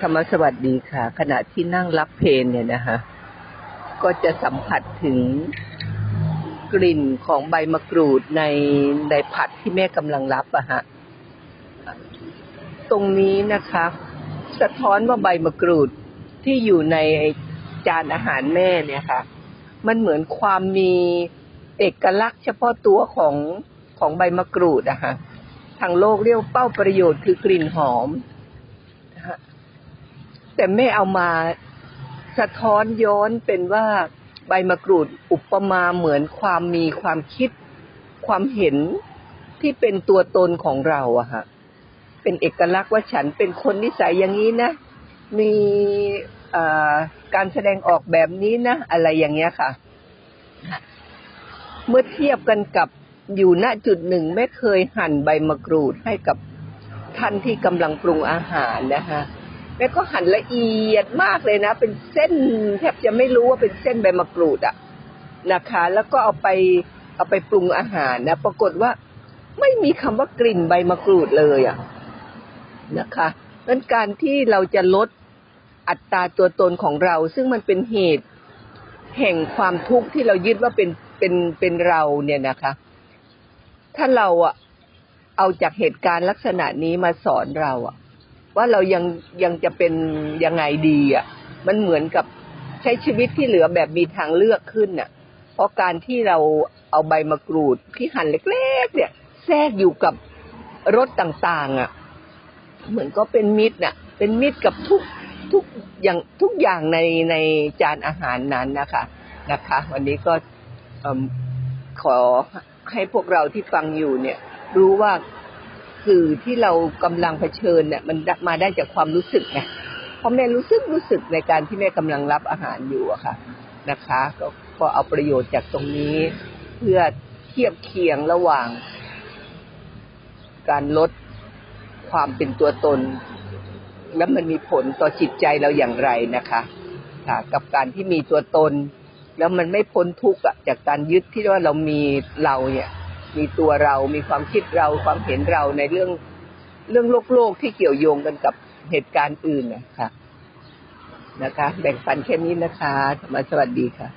ธรรมสวัสดีค่ะ ขณะที่นั่งรับเพลนเนี่ยนะคะก็จะสัมผัสถึงกลิ่นของใบมะกรูดในในผัดที่แม่กำลังรับอะฮะตรงนี้นะคะ สะท้อนว่าใบมะกรูดที่อยู่ในจานอาหารแม่เนี่ยค่ะ มันเหมือนความมีเอกลักษณ์เฉพาะตัวของของใบมะกรูดอะฮะทางโลกเรียกว่าเป้าประโยชน์คือกลิ่นหอม แต่แม่เอามาสะท้อนย้อนเป็นว่าใบมะกรูดอุปมาเหมือนความมีความคิดความเห็นที่เป็นตัวตนของเราอะฮะเป็นเอกลักษณ์ว่าฉันเป็นคนนิสัยอย่างนี้นะ มีการแสดงออกแบบนี้นะ อะไรอย่างเงี้ยค่ะ เมื่อเทียบกันกับอยู่ณจุดหนึ่งไม่เคยหั่นใบมะกรูดให้กับท่านที่กำลังปรุงอาหารนะคะ แม่ก็หั่นละเอียดมากเลยนะ เป็นเส้นแทบจะไม่รู้ว่าเป็นเส้นใบมะกรูดอะนะคะ แล้วก็เอาไปเอาไปปรุงอาหารนะ ปรากฏว่าไม่มีคำว่ากลิ่นใบมะกรูดเลยอะนะคะดังนั้นการที่เราจะลดอัตราตัวตนของเรา ซึ่งมันเป็นเหตุแห่งความทุกข์ที่เรายึดว่าเป็นเป็นเป็นเราเนี่ยนะคะ ถ้าเราอะเอาจากเหตุการณ์ลักษณะนี้มาสอนเราอะ ว่าเรายังยังจะเป็นยังไงดีอะ มันเหมือนกับใช้ชีวิตที่เหลือแบบมีทางเลือกขึ้นน่ะ เพราะการที่เราเอาใบมะกรูดที่หั่นเล็ก ๆ เนี่ย แทรกอยู่กับรสต่างๆ อะ เหมือนก็เป็นมิตรน่ะ เป็นมิตรกับทุกทุกอย่างทุกอย่างในในจานอาหารนั้นนะคะนะคะ วันนี้ก็ขอให้พวกเราที่ฟังอยู่เนี่ย รู้ว่า สื่อที่เรากำลังเผชิญเนี่ยมันมาได้จากความรู้สึกไงเพราะแม่รู้สึกรู้สึกในการที่แม่กำลังรับอาหารอยู่อะค่ะนะคะ ก็ก็เอาประโยชน์จากตรงนี้ เพื่อเทียบเคียงระหว่าง การลดความเป็นตัวตน แล้วมันมีผลต่อจิตใจเราอย่างไรนะคะค่ะกับการที่มีตัวตน แล้วมันไม่พ้นทุกข์จากการยึดที่ว่าเรามีเราเนี่ย มีตัวเรา มีความคิดเรา ความเห็นเราในเรื่องเรื่องโลกโลกที่เกี่ยวโยงกันกับเหตุการณ์อื่นนะคะ นะคะ แบ่งปันแค่นี้นะคะธรรมสวัสดีค่ะ